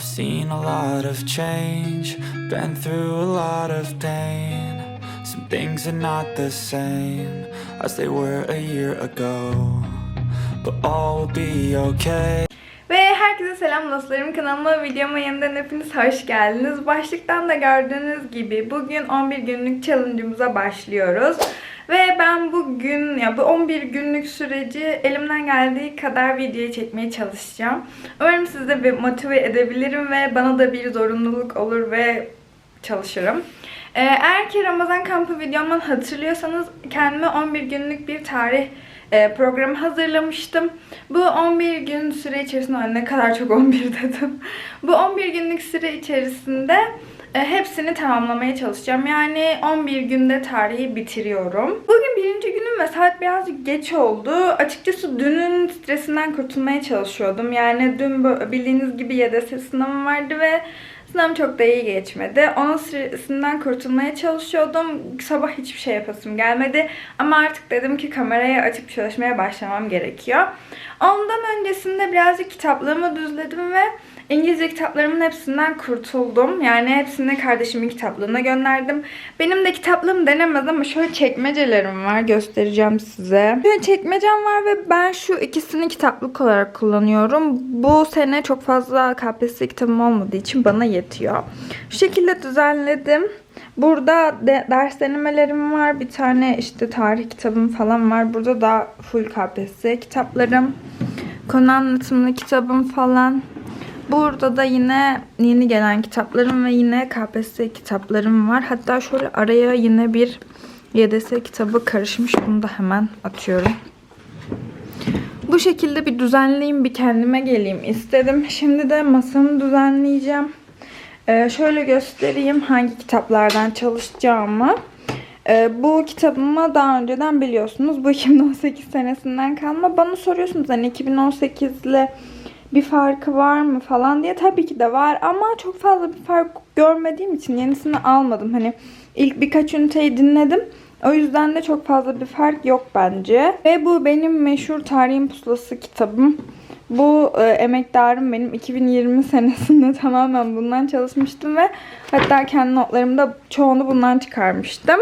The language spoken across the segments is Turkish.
I've seen a lot of change, been through a lot of pain. Some things are not the same as they were a year ago, but all will be okay. Ve herkese selam dostlarım. Kanalıma videoma yeniden hepiniz hoş geldiniz. Başlıktan da gördüğünüz gibi bugün 11 günlük challenge'ımıza başlıyoruz. Ben bugün ya bu 11 günlük süreci elimden geldiği kadar video çekmeye çalışacağım. Umarım sizi de bir motive edebilirim ve bana da bir zorunluluk olur ve çalışırım. Ee, eğer ki Ramazan kampı videomdan hatırlıyorsanız kendime 11 günlük bir tarih e, programı hazırlamıştım. Bu 11 gün süre içerisinde ne kadar çok 11 dedim. Bu 11 günlük süre içerisinde hepsini tamamlamaya çalışacağım. Yani 11 günde tarihi bitiriyorum. Bugün birinci günüm ve saat birazcık geç oldu. Açıkçası dünün stresinden kurtulmaya çalışıyordum. Yani dün bildiğiniz gibi YDS sınavım vardı ve Sınavım çok da iyi geçmedi. Onun stresinden kurtulmaya çalışıyordum. Sabah hiçbir şey yapasım gelmedi. Ama artık dedim ki kamerayı açıp çalışmaya başlamam gerekiyor. Ondan öncesinde birazcık kitaplığımı düzledim ve İngilizce kitaplarımın hepsinden kurtuldum. Yani hepsini kardeşimin kitaplığına gönderdim. Benim de kitaplığım denemez ama şöyle çekmecelerim var. Göstereceğim size. Şöyle çekmecem var ve ben şu ikisini kitaplık olarak kullanıyorum. Bu sene çok fazla KPSS kitabım olmadığı için bana yetiyor. Şu şekilde düzenledim. Burada de, ders denemelerim var. Bir tane işte tarih kitabım falan var. Burada da full KPSS kitaplarım. Konu anlatımlı kitabım falan. Burada da yine yeni gelen kitaplarım ve yine KPSS kitaplarım var. Hatta şöyle araya yine bir YDS kitabı karışmış. Bunu da hemen atıyorum. Bu şekilde bir düzenleyeyim, bir kendime geleyim istedim. Şimdi de masamı düzenleyeceğim. Ee, şöyle göstereyim hangi kitaplardan çalışacağımı. Ee, bu kitabımı daha önceden biliyorsunuz. Bu 2018 senesinden kalma. Bana soruyorsunuz hani 2018 ile bir farkı var mı falan diye. Tabii ki de var ama çok fazla bir fark görmediğim için yenisini almadım. Hani ilk birkaç üniteyi dinledim. O yüzden de çok fazla bir fark yok bence. Ve bu benim meşhur Tarihin Pusulası kitabım. Bu e, emektarım benim 2020 senesinde tamamen bundan çalışmıştım ve hatta kendi notlarımda çoğunu bundan çıkarmıştım.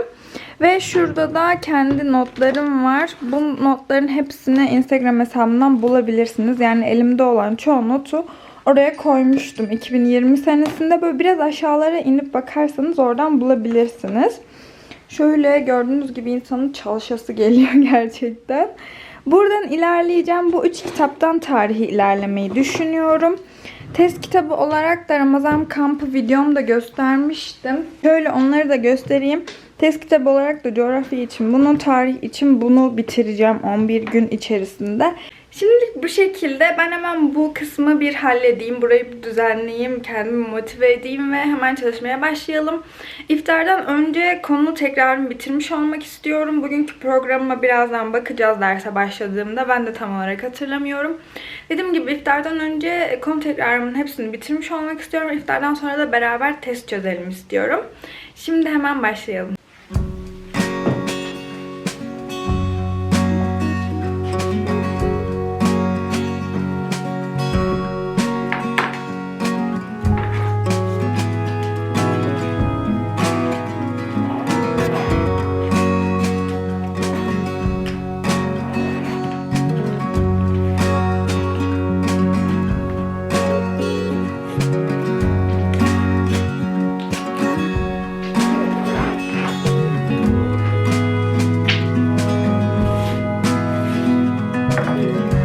Ve şurada da kendi notlarım var. Bu notların hepsini Instagram hesabımdan bulabilirsiniz. Yani elimde olan çoğu notu oraya koymuştum 2020 senesinde. Böyle biraz aşağılara inip bakarsanız oradan bulabilirsiniz. Şöyle gördüğünüz gibi insanın çalışası geliyor gerçekten. Buradan ilerleyeceğim. Bu üç kitaptan tarihi ilerlemeyi düşünüyorum. Test kitabı olarak da Ramazan kampı videomda göstermiştim. Şöyle onları da göstereyim. Test kitabı olarak da coğrafya için bunu, tarih için bunu bitireceğim 11 gün içerisinde. Şimdilik bu şekilde ben hemen bu kısmı bir halledeyim. Burayı bir düzenleyeyim, kendimi motive edeyim ve hemen çalışmaya başlayalım. İftardan önce konu tekrarını bitirmiş olmak istiyorum. Bugünkü programıma birazdan bakacağız derse başladığımda. Ben de tam olarak hatırlamıyorum. Dediğim gibi iftardan önce konu tekrarımın hepsini bitirmiş olmak istiyorum. İftardan sonra da beraber test çözelim istiyorum. Şimdi hemen başlayalım. Bye.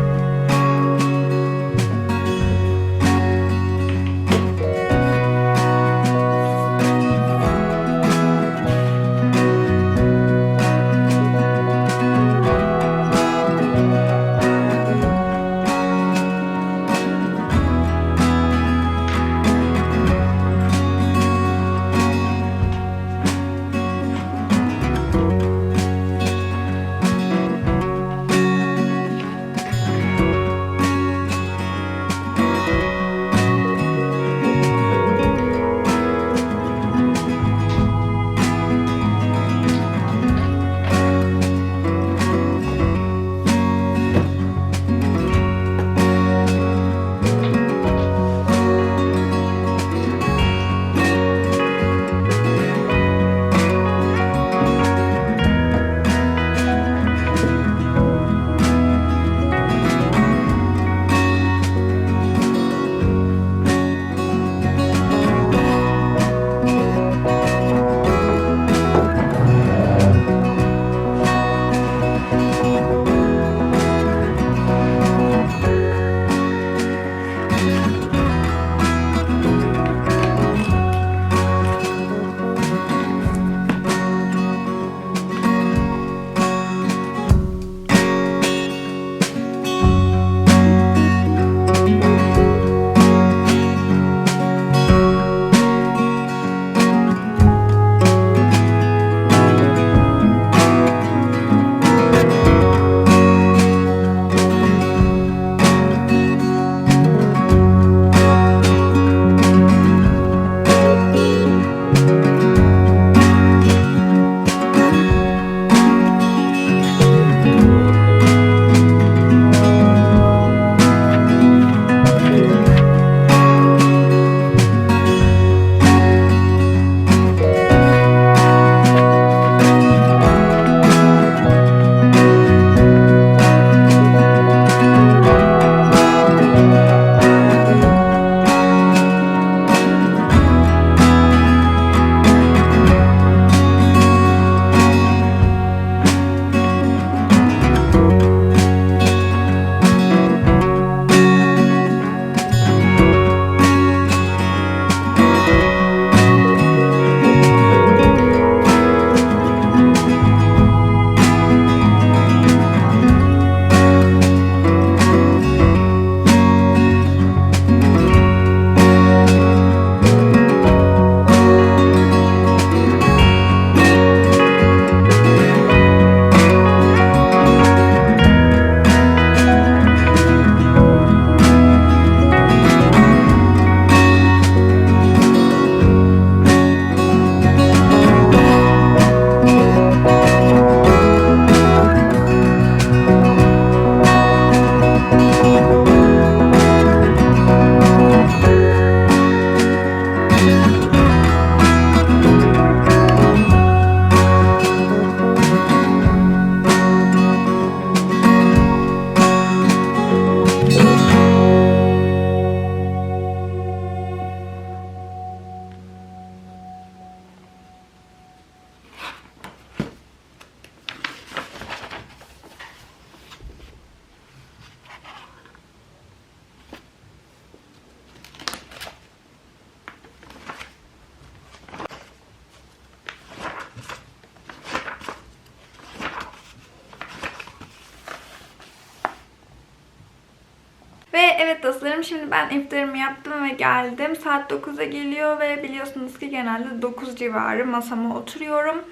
Evet dostlarım şimdi ben iftarımı yaptım ve geldim. Saat 9'a geliyor ve biliyorsunuz ki genelde 9 civarı masama oturuyorum.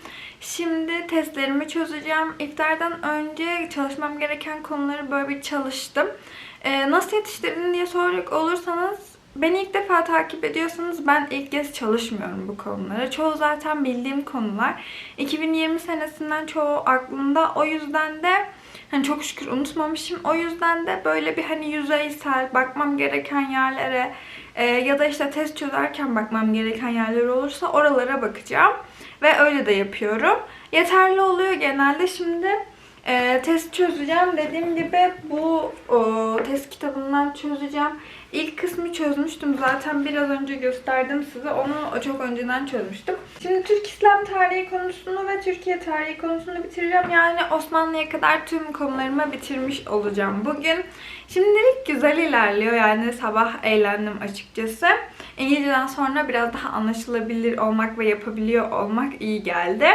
Şimdi testlerimi çözeceğim. İftardan önce çalışmam gereken konuları böyle bir çalıştım. Ee, nasıl yetiştirdin diye soracak olursanız Beni ilk defa takip ediyorsanız ben ilk kez çalışmıyorum bu konuları. Çoğu zaten bildiğim konular. 2020 senesinden çoğu aklımda. O yüzden de hani çok şükür unutmamışım. O yüzden de böyle bir hani yüzeysel bakmam gereken yerlere e, ya da işte test çözerken bakmam gereken yerler olursa oralara bakacağım. Ve öyle de yapıyorum. Yeterli oluyor genelde. Şimdi e, test çözeceğim. Dediğim gibi bu o, test kitabından çözeceğim. İlk kısmı çözmüştüm zaten biraz önce gösterdim size. Onu çok önceden çözmüştüm. Şimdi Türk İslam tarihi konusunu ve Türkiye tarihi konusunu bitireceğim. Yani Osmanlı'ya kadar tüm konularımı bitirmiş olacağım bugün. Şimdilik güzel ilerliyor yani sabah eğlendim açıkçası. İngilizceden sonra biraz daha anlaşılabilir olmak ve yapabiliyor olmak iyi geldi.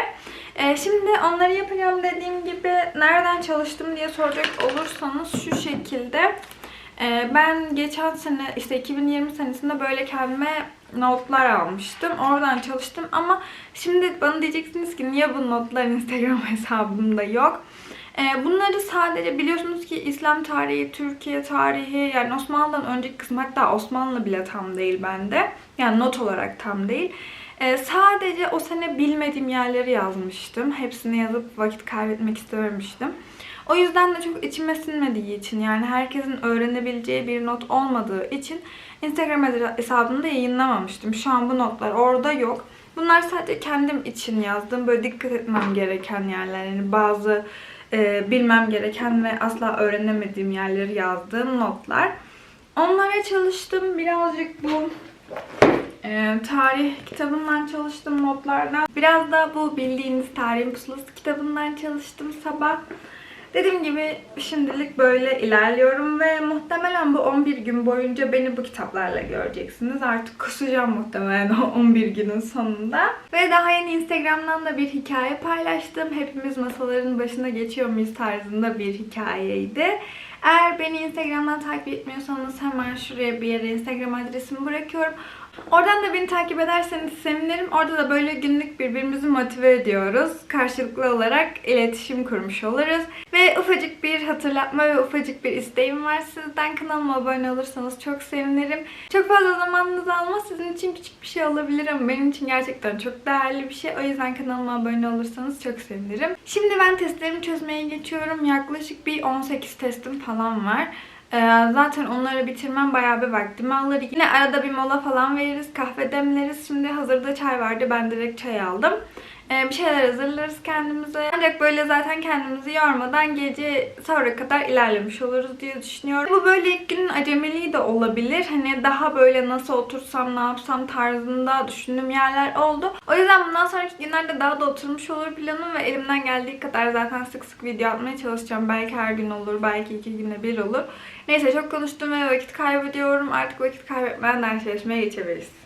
Ee, şimdi onları yapacağım dediğim gibi nereden çalıştım diye soracak olursanız şu şekilde. Ee, ben geçen sene işte 2020 senesinde böyle kendime notlar almıştım. Oradan çalıştım ama şimdi bana diyeceksiniz ki niye bu notlar Instagram hesabımda yok? Ee, bunları sadece biliyorsunuz ki İslam tarihi, Türkiye tarihi yani Osmanlı'dan önceki kısım hatta Osmanlı bile tam değil bende. Yani not olarak tam değil. Ee, sadece o sene bilmediğim yerleri yazmıştım. Hepsini yazıp vakit kaybetmek istememiştim. O yüzden de çok içime sinmediği için yani herkesin öğrenebileceği bir not olmadığı için Instagram hesabımda yayınlamamıştım. Şu an bu notlar orada yok. Bunlar sadece kendim için yazdığım böyle dikkat etmem gereken yerler. Yani bazı e, bilmem gereken ve asla öğrenemediğim yerleri yazdığım notlar. Onlara çalıştım. Birazcık bu e, tarih kitabından çalıştım notlardan. Biraz da bu bildiğiniz tarihin pusulası kitabından çalıştım sabah. Dediğim gibi şimdilik böyle ilerliyorum ve muhtemelen bu 11 gün boyunca beni bu kitaplarla göreceksiniz. Artık kusacağım muhtemelen o 11 günün sonunda. Ve daha yeni Instagram'dan da bir hikaye paylaştım. Hepimiz masaların başına geçiyor muyuz tarzında bir hikayeydi. Eğer beni Instagram'dan takip etmiyorsanız hemen şuraya bir yere Instagram adresimi bırakıyorum. Oradan da beni takip ederseniz sevinirim. Orada da böyle günlük birbirimizi motive ediyoruz. Karşılıklı olarak iletişim kurmuş oluruz. Ve ufacık bir hatırlatma ve ufacık bir isteğim var sizden. Kanalıma abone olursanız çok sevinirim. Çok fazla zamanınızı almaz. Sizin için küçük bir şey olabilir ama benim için gerçekten çok değerli bir şey. O yüzden kanalıma abone olursanız çok sevinirim. Şimdi ben testlerimi çözmeye geçiyorum. Yaklaşık bir 18 testim falan var. Ee, zaten onları bitirmem bayağı bir vaktimi alır. Yine arada bir mola falan veririz, kahve demleriz. Şimdi hazırda çay vardı. Ben direkt çay aldım. Ee, bir şeyler hazırlarız kendimize. Ancak böyle zaten kendimizi yormadan gece sonra kadar ilerlemiş oluruz diye düşünüyorum. Bu böyle ilk günün acemiliği de olabilir. Hani daha böyle nasıl otursam ne yapsam tarzında düşündüğüm yerler oldu. O yüzden bundan sonraki günlerde daha da oturmuş olur planım ve elimden geldiği kadar zaten sık sık video atmaya çalışacağım. Belki her gün olur, belki iki günde bir olur. Neyse çok konuştum ve vakit kaybediyorum. Artık vakit kaybetmeden ders çalışmaya geçebiliriz.